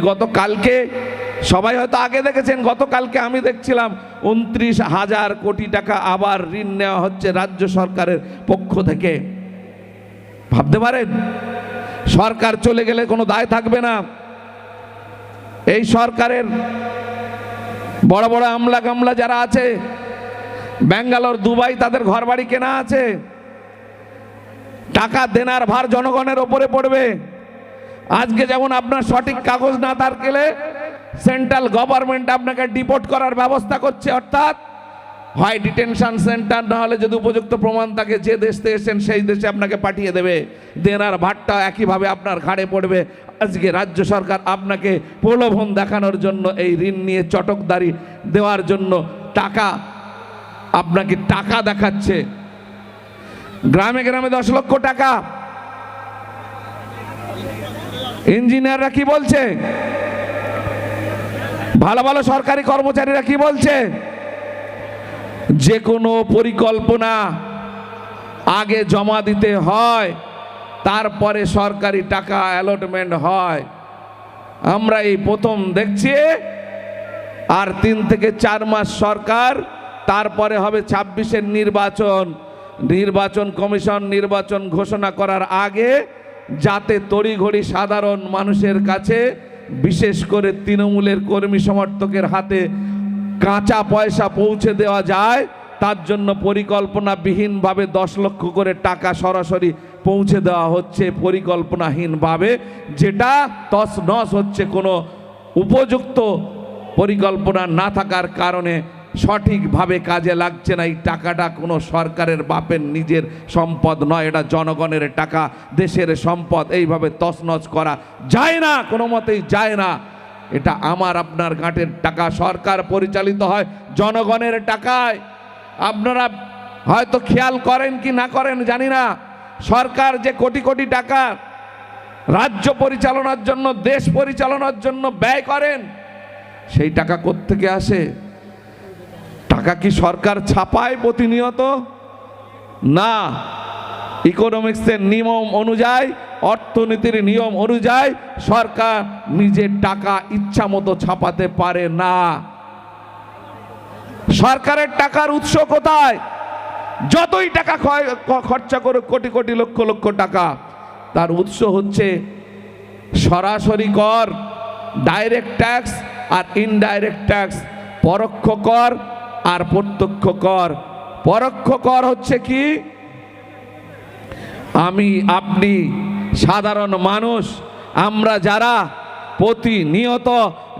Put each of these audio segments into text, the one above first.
গতকালকে? সবাই হয়তো আগে দেখেছেন, গতকালকে আমি দেখছিলাম উনত্রিশ হাজার কোটি টাকা আবার ঋণ নেওয়া হচ্ছে রাজ্য সরকারের পক্ষ থেকে। ভাবতে পারেন? সরকার চলে গেলে কোনো দায় থাকবে না। এই সরকারের বড় বড় আমলা গামলা যারা আছে, ব্যাঙ্গালোর, দুবাই তাদের ঘরবাড়ি কেনা আছে। টাকা দেনার ভার জনগণের ওপরে পড়বে। আজকে যেমন আপনার সঠিক কাগজ না থাকলে সেন্ট্রাল গভর্নমেন্ট আপনাকে ডিপোর্ট করার ব্যবস্থা করছে, অর্থাৎ হয় ডিটেনশন সেন্টার, না হলে যদি উপযুক্ত প্রমাণ থাকে যে দেশ থেকে এসেছেন সেই দেশে আপনাকে পাঠিয়ে দেবে। দেনার ভারটা একইভাবে আপনার ঘাড়ে পড়বে। আজকে রাজ্য সরকার আপনাকে প্রলোভন দেখানোর জন্য এই ঋণ নিয়ে চটকদারি দেওয়ার জন্য টাকা আপনাকে টাকা দেখাচ্ছে। গ্রামে গ্রামে দশ লক্ষ টাকা। ইঞ্জিনিয়াররা কি বলছে? ভালো ভালো সরকারি কর্মচারীরা কি বলছে? যে কোনো পরিকল্পনা আগে জমা দিতে হয়, তারপরে সরকারি টাকা অ্যালটমেন্ট হয়। আমরা এই প্রথম দেখছি, আর তিন থেকে চার মাস সরকার, তারপরে হবে ছাব্বিশের নির্বাচন। নির্বাচন কমিশন নির্বাচন ঘোষণা করার আগে যাতে তড়িঘড়ি সাধারণ মানুষের কাছে, বিশেষ করে তৃণমূলের কর্মী সমর্থকের হাতে কাঁচা পয়সা পৌঁছে দেওয়া যায়, তার জন্য পরিকল্পনাবিহীনভাবে দশ লক্ষ করে টাকা সরাসরি পৌঁছে দেওয়া হচ্ছে পরিকল্পনাহীনভাবে, যেটা তস নস হচ্ছে কোনো উপযুক্ত পরিকল্পনা না থাকার কারণে সঠিকভাবে কাজে লাগছে না, এই টাকাটা কোনো সরকারের বাপের নিজের সম্পদ নয়, এটা জনগণের টাকা, দেশের সম্পদ, এইভাবে তছনছ করা যায় না, কোনো মতেই যায় না। এটা আমার আপনার ঘাটের টাকা, সরকার পরিচালিত হয় জনগণের টাকায়। আপনারা হয়তো খেয়াল করেন কি না করেন, জানি না। সরকার যে কোটি কোটি টাকা রাজ্য পরিচালনার জন্য, দেশ পরিচালনার জন্য ব্যয় করেন, সেই টাকা কোত্থেকে আসে? টাকা কি সরকার ছাপায় প্রতিনিয়ত? না। ইকোনমিক্সের নিয়ম অনুযায়ী, অর্থনীতির নিয়ম অনুযায়ী সরকার নিজের টাকা ইচ্ছা মতো ছাপাতে পারে না। সরকারের টাকার উৎস কোথায়? যতই টাকা খরচা করে কোটি কোটি লক্ষ লক্ষ টাকা, তার উৎস হচ্ছে সরাসরি কর ডাইরেক্ট ট্যাক্স আর ইনডাইরেক্ট ট্যাক্স পরোক্ষ কর আর প্রত্যক্ষ কর। পরোক্ষ কর হচ্ছে কি? আমি আপনি সাধারণ মানুষ আমরা যারা প্রতিনিয়ত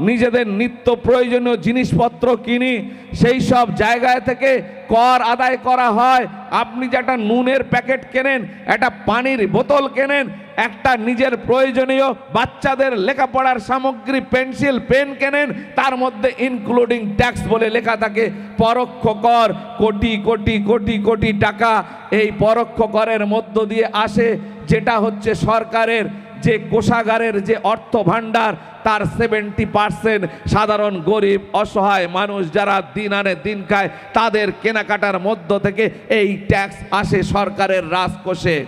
নিজেদের নিত্য প্রয়োজনীয় জিনিসপত্র কিনি, সেই সব জায়গায় থেকে কর আদায় করা হয়। আপনি যে একটা নুনের প্যাকেট কেনেন, একটা পানির বোতল কেনেন, একটা নিজের প্রয়োজনীয় বাচ্চাদের লেখাপড়ার সামগ্রী, পেন্সিল, পেন কেনেন, তার মধ্যে ইনক্লুডিং ট্যাক্স বলে লেখা থাকে, পরোক্ষ কর, কোটি কোটি কোটি কোটি টাকা এই পরোক্ষ করের মধ্য দিয়ে আসে, যেটা হচ্ছে সরকারের যে কোষাগারের যে অর্থ ভাণ্ডার তার সেভেন্টি পার্সেন্ট সাধারণ গরিব, অসহায় মানুষ যারা দিন আনে দিন খায়, তাদের কেনাকাটার মধ্য থেকে এই ট্যাক্স আসে সরকারের রাজকোষে।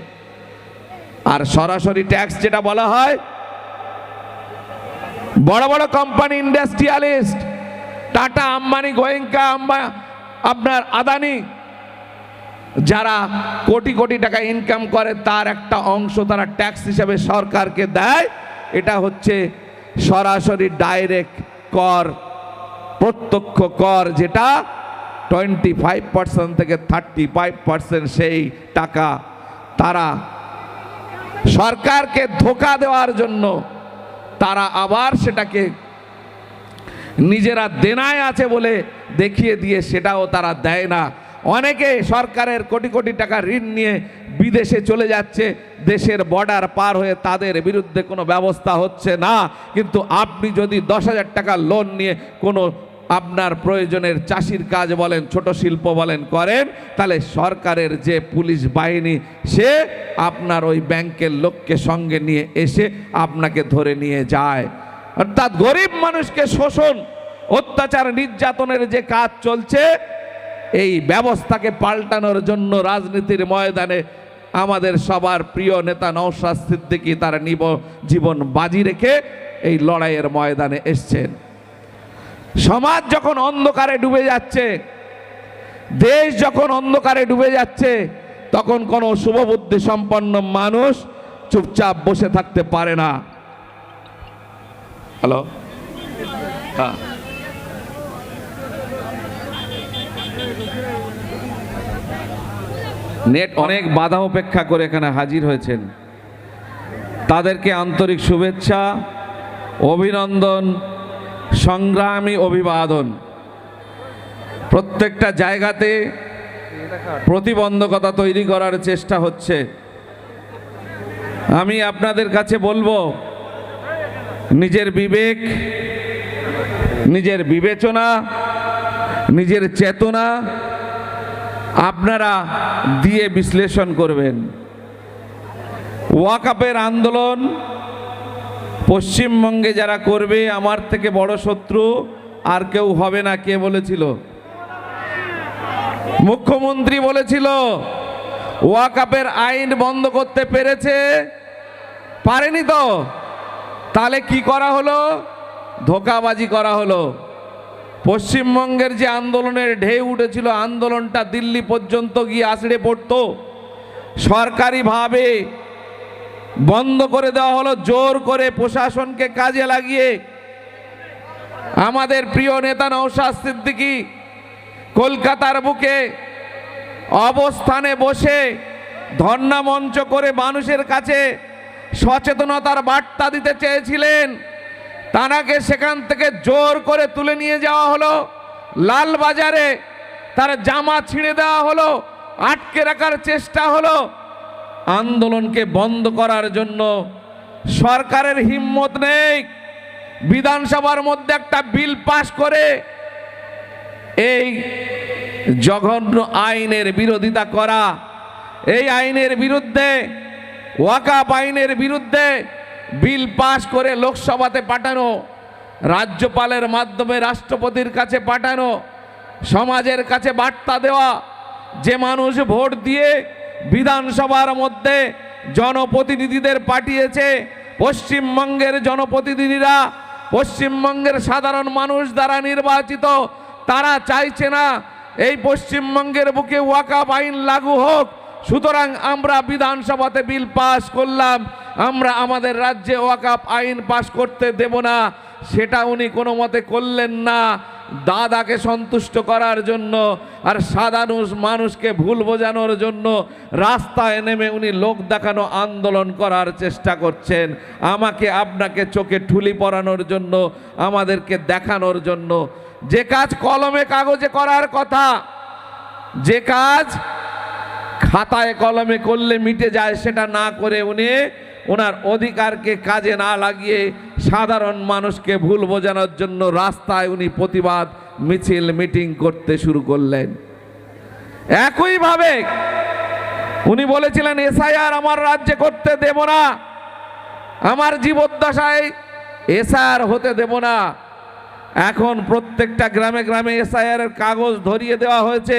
আর সরাসরি ট্যাক্স যেটা বলা হয়, বড় বড় কোম্পানি ইন্ডাস্ট্রিয়ালিস্ট টাটা আম্বানি, গোয়েঙ্কা আম্বা আপনার আদানি যারা কোটি কোটি টাকা ইনকাম করে, তার একটা অংশ তারা ট্যাক্স হিসেবে সরকারকে দেয়। এটা হচ্ছে সরাসরি ডাইরেক্ট কর, প্রত্যক্ষ কর, যেটা টোয়েন্টি ফাইভ পার্সেন্ট থেকে থার্টি ফাইভ পার্সেন্ট সেই টাকা তারা সরকারকে ধোকা দেওয়ার জন্য তারা আবার সেটাকে নিজেরা দেনায় আছে বলে দেখিয়ে দিয়ে সেটাও তারা দেয় না। অনেকে সরকারের কোটি কোটি টাকা ঋণ নিয়ে বিদেশে চলে যাচ্ছে, দেশের বর্ডার পার হয়ে তাদের বিরুদ্ধে কোনো ব্যবস্থা হচ্ছে না। কিন্তু আপনি যদি দশ হাজার টাকা লোন নিয়ে কোনো আপনার প্রয়োজনের চাষির কাজ বলেন, ছোট শিল্প বলেন করেন, তাহলে সরকারের যে পুলিশ বাহিনী, সে আপনার ওই ব্যাংকের লোককে সঙ্গে নিয়ে এসে আপনাকে ধরে নিয়ে যায়। অর্থাৎ গরিব মানুষকে শোষণ, অত্যাচার, নির্যাতনের যে কাজ চলছে এই ব্যবস্থাকে পাল্টানোর জন্য রাজনীতির ময়দানে আমাদের সবার প্রিয় নেতা নওশাদ সিদ্দিকী তার নিব জীবন বাজি রেখে এই লড়াইয়ের ময়দানে এসছেন। সমাজ যখন অন্ধকারে ডুবে যাচ্ছে, দেশ যখন অন্ধকারে ডুবে যাচ্ছে, তখন কোনো শুভবুদ্ধি সম্পন্ন মানুষ চুপচাপ বসে থাকতে পারে না। হ্যালো? হ্যাঁ। নেট অনেক বাধা উপেক্ষা করে এখানে হাজির হয়েছেন। তাদেরকে আন্তরিক শুভেচ্ছা, অভিনন্দন, সংগ্রামী অভিবাদন। প্রত্যেকটা জায়গাতে প্রতিবন্ধকতা তৈরি করার চেষ্টা হচ্ছে। আমি আপনাদের কাছে বলব, নিজের বিবেক, নিজের বিবেচনা নিজের চেতনা আপনারা দিয়ে বিশ্লেষণ করবেন। ওয়াকাপের আন্দোলন পশ্চিমবঙ্গে যারা করবে, আমার থেকে বড় শত্রু আর কেউ হবে না, কে বলেছিল? মুখ্যমন্ত্রী বলেছিল ওয়াকাপের আইন বন্ধ করতে পেরেছে, পারেনি তো? তাহলে কি করা হলো? ধোকাবাজি করা হলো। পশ্চিমবঙ্গের যে আন্দোলনের ঢেউ উঠেছিল, আন্দোলনটা দিল্লি পর্যন্ত গিয়ে আছড়ে পড়তো। সরকারিভাবে বন্ধ করে দেওয়া হলো, জোর করে প্রশাসনকে কাজে লাগিয়ে। আমাদের প্রিয় নেতা নৌশাদ সিদ্দিকি কলকাতার বুকে অবস্থানে বসে ধর্ণা মঞ্চ করে মানুষের কাছে সচেতনতার বার্তা দিতে চেয়েছিলেন। তানাকে সেখান থেকে জোর করে তুলে নিয়ে যাওয়া হলো। লালবাজারে তার জামা ছিঁড়ে দেওয়া হলো, আটকে রাখার চেষ্টা হলো। আন্দোলনকে বন্ধ করার জন্য সরকারের হিম্মত নেই। বিধানসভার মধ্যে একটা বিল পাশ করে এই জঘন্য আইনের বিরোধিতা করা, এই আইনের বিরুদ্ধে ওয়াকাপ আইনের বিরুদ্ধে বিল পাশ করে লোকসভাতে পাঠানো, রাজ্যপালের মাধ্যমে রাষ্ট্রপতির কাছে পাঠানো, সমাজের কাছে বার্তা দেওয়া, যে মানুষ ভোট দিয়ে বিধানসভার মধ্যে জনপ্রতিনিধিদের পাঠিয়েছে, পশ্চিমবঙ্গের জনপ্রতিনিধিরা, পশ্চিমবঙ্গের সাধারণ মানুষ দ্বারা নির্বাচিত, তারা চাইছে না এই পশ্চিমবঙ্গের বুকে ওয়াকাপ আইন লাগু হোক, সুতরাং আমরা বিধানসভাতে বিল পাস করলাম। আমরা আমাদের রাজ্যে ওয়াকাপ আইন পাশ করতে দেব না। সেটা উনি কোনো মতে করলেন না। দাদাকে সন্তুষ্ট করার জন্য আর সাধারণ মানুষকে ভুল বোঝানোর জন্য রাস্তায় নেমে উনি লোক দেখানো আন্দোলন করার চেষ্টা করছেন। আমাকে আপনাকে চোখে ঠুলি পরানোর জন্য, আমাদেরকে দেখানোর জন্য। যে কাজ কলমে কাগজে করার কথা, যে কাজ খাতায় কলমে করলে মিটে যায়, সেটা না করে উনি ওনার অধিকারকে কাজে না লাগিয়ে সাধারণ মানুষকে ভুল বোঝানোর জন্য রাস্তায় উনি প্রতিবাদ, মিছিল, মিটিং করতে শুরু করলেন। একইভাবে উনি বলেছিলেন, এসআইআর আমার রাজ্যে করতে দেব না, আমার জীবদ্দশায় এসআইআর হতে দেব না। এখন প্রত্যেকটা গ্রামে গ্রামে এসআইআর এর কাগজ ধরিয়ে দেওয়া হয়েছে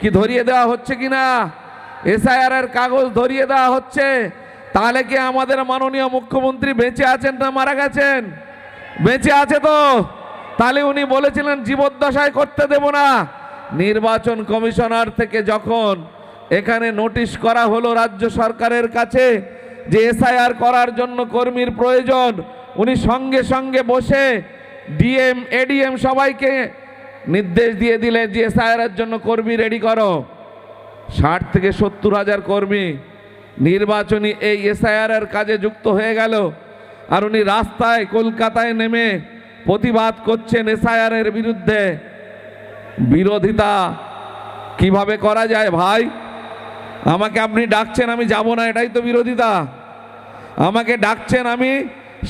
কি ধরিয়ে দেওয়া হচ্ছে কি না এসআইআর এর কাগজ ধরিয়ে দেওয়া হচ্ছে। তাহলে কি আমাদের মাননীয় মুখ্যমন্ত্রী বেঁচে আছেন না মারা গেছেন? বেঁচে আছে তো। তাহলে উনি বলেছিলেন, জীবদ্দশায় করতে দেব না। নির্বাচন কমিশনার থেকে যখন এখানে নোটিশ করা হলো রাজ্য সরকারের কাছে যে এসআইআর করার জন্য কর্মীর প্রয়োজন, উনি সঙ্গে সঙ্গে বসে ডিএম, এডিএম সবাইকে নির্দেশ দিয়ে দিলেন যে এসআইআর জন্য কর্মী রেডি করো। ষাট থেকে সত্তর হাজার কর্মী নির্বাচনী এই এসআইআর এর কাজে যুক্ত হয়ে গেল। আর উনি রাস্তায় কলকাতায় নেমে প্রতিবাদ করছেন এসআইআর এর বিরুদ্ধে। বিরোধিতা কীভাবে করা যায় ভাই? আমাকে আপনি ডাকছেন আমি যাব না, এটাই তো বিরোধিতা। আমাকে ডাকছেন আমি,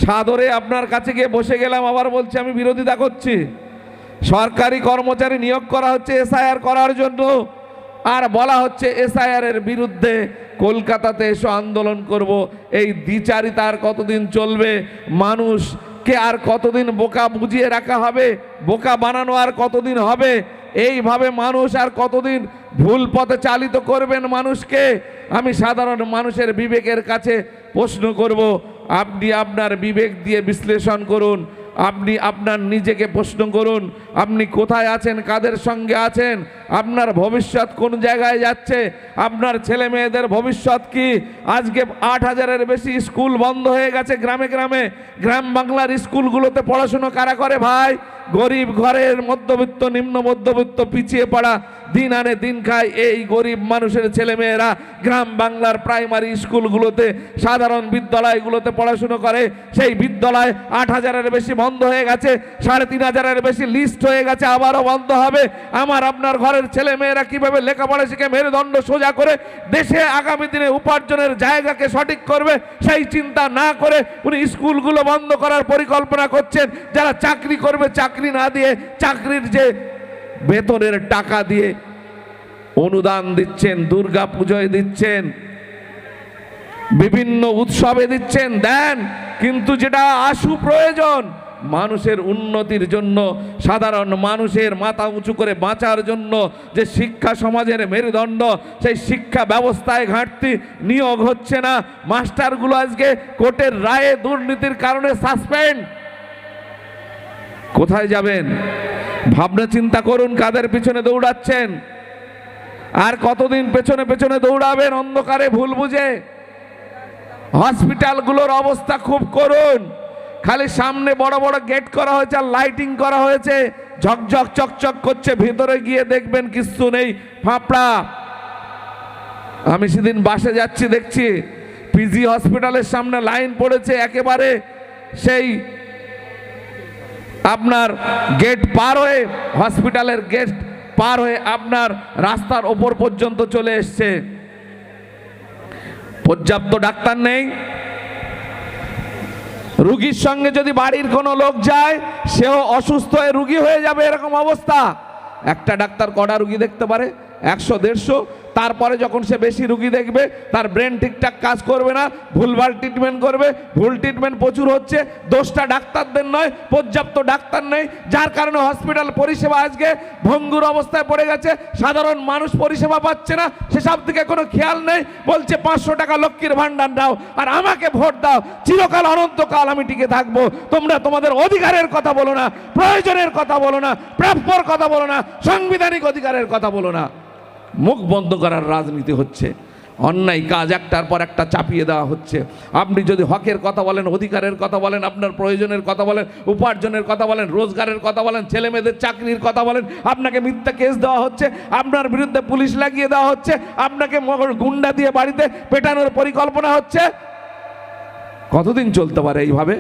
সাদরে আপনার কাছে গিয়ে বসে গেলাম, আবার বলছি আমি বিরোধিতা করছি। সরকারি কর্মচারী নিয়োগ করা হচ্ছে এসআইআর করার জন্য। আর বলা হচ্ছে এসআইআর এর বিরুদ্ধে কলকাতাতে এসে আন্দোলন করব। এই দ্বিচারিতা আর কতদিন চলবে? মানুষকে আর কতদিন বোকা বুঝিয়ে রাখা হবে? বোকা বানানো আর কতদিন হবে? এইভাবে মানুষ আর কতদিন ভুল পথে চালিত করবেন মানুষকে? আমি সাধারণ মানুষের বিবেকের কাছে প্রশ্ন করব। আপনি আপনার বিবেক দিয়ে বিশ্লেষণ করুন। আপনি আপনার নিজেকে প্রশ্ন করুন, আপনি কোথায় আছেন, কাদের সঙ্গে আছেন, আপনার ভবিষ্যৎ কোন জায়গায় যাচ্ছে, আপনার ছেলে মেয়েদের ভবিষ্যৎ কি? আজকে আট হাজারের বেশি স্কুল বন্ধ হয়ে গেছে গ্রামে গ্রামে। গ্রাম বাংলার স্কুলগুলোতে পড়াশুনো কারা করে ভাই? গরিব ঘরের মধ্যবিত্ত, নিম্ন মধ্যবিত্ত পিছিয়ে পড়া, দিন আনে দিন খায় এই গরিব মানুষের ছেলেমেয়েরা গ্রাম বাংলার প্রাইমারি স্কুলগুলোতে, সাধারণ বিদ্যালয়গুলোতে পড়াশুনো করে। সেই বিদ্যালয় আট হাজারের বেশি বন্ধ হয়ে গেছে, সাড়ে তিন হাজারের বেশি লিস্ট হয়ে গেছে, আবারও বন্ধ হবে। আমার আপনার ঘরের ছেলে মেয়েরা কীভাবে লেখাপড়া শিখে মেরুদণ্ড সোজা করে দেশে আগামী দিনে উপার্জনের জায়গাকে সঠিক করবে, সেই চিন্তা না করে উনি স্কুলগুলো বন্ধ করার পরিকল্পনা করছেন। যারা চাকরি করবে, চাকরি না দিয়ে চাকরির যে বেতনের টাকা দিয়ে অনুদান দিচ্ছেন, দুর্গা পুজোয় দিচ্ছেন, বিভিন্ন উৎসবে দিচ্ছেন, দেন কিন্তু যেটা আশু প্রয়োজন, মানুষের উন্নতির জন্য, সাধারণ মানুষের মাথা উঁচু করে বাঁচার জন্য যে শিক্ষা সমাজের মেরুদণ্ড, সেই শিক্ষা ব্যবস্থায় ঘাটতি নিয়োগ হচ্ছে না। মাস্টারগুলো আজকে কোর্টের রায়ে দুর্নীতির কারণে সাসপেন্ড কোথায় যাবেন? ভাবনা চিন্তা করুন, কাদের পিছনে দৌড়াচ্ছেন? আর কতদিন পেছনে পেছনে দৌড়াবেন, অন্ধকারে ভুল বুঝে? হসপিটালগুলোর অবস্থা খুব করুন। খালি সামনে বড় বড় গেট করা হয়েছে আর লাইটিং করা হয়েছে। ঝকঝক, চকচক করছে, ভিতরে গিয়ে দেখবেন কিছু নেই। ফাঁপড়া। আমি সেদিন বাসে যাচ্ছি, দেখছি পিজি হসপিটালের সামনে লাইন পড়েছে একেবারে সেই আপনার গেট পার হয়ে হসপিটালের গেট পার হয়ে আপনার রাস্তার ওপর পর্যন্ত চলে এসছে। পর্যাপ্ত ডাক্তার নেই। রুগীর সঙ্গে যদি বাড়ির কোনো লোক যায়, সেও অসুস্থ হয়ে রুগী হয়ে যাবে এরকম অবস্থা। একটা ডাক্তার কটা রুগী দেখতে পারে? একশো, দেড়শো। তারপরে যখন সে বেশি রুগী দেখবে, তার ব্রেন ঠিকঠাক কাজ করবে না, ভুলভাল ট্রিটমেন্ট করবে, ভুল ট্রিটমেন্ট প্রচুর হচ্ছে, দোষটা ডাক্তারদের নয়, পর্যাপ্ত ডাক্তার নেই, যার কারণে হসপিটাল পরিষেবা আজকে ভঙ্গুর অবস্থায় পড়ে গেছে, সাধারণ মানুষ পরিষেবা পাচ্ছে না, সেসব দিকে কোনো খেয়াল নেই, বলছে পাঁচশো টাকা লক্ষ্মীর ভাণ্ডার দাও, আর আমাকে ভোট দাও, চিরকাল অনন্তকাল আমি টিকে থাকব, তোমরা তোমাদের অধিকারের কথা বলো না, প্রয়োজনের কথা বলো না, প্রাপ্যর কথা বলো না, সাংবিধানিক অধিকারের কথা বলো না। মুখ বন্ধ করার রাজনীতি হচ্ছে। অন্যায় কাজ একটার পর একটা চাপিয়ে দেওয়া হচ্ছে। আপনি যদি হকের কথা বলেন, অধিকারের কথা বলেন, আপনার প্রয়োজনের কথা বলেন, উপার্জনের কথা বলেন, রোজগারের কথা বলেন ছেলে মেয়েদের চাকরির কথা বলেন, আপনাকে মিথ্যা কেস দেওয়া হচ্ছে, আপনার বিরুদ্ধে পুলিশ লাগিয়ে দেওয়া হচ্ছে, আপনাকে গুন্ডা দিয়ে বাড়িতে পেটানোর পরিকল্পনা হচ্ছে। কতদিন চলতে পারে এইভাবে?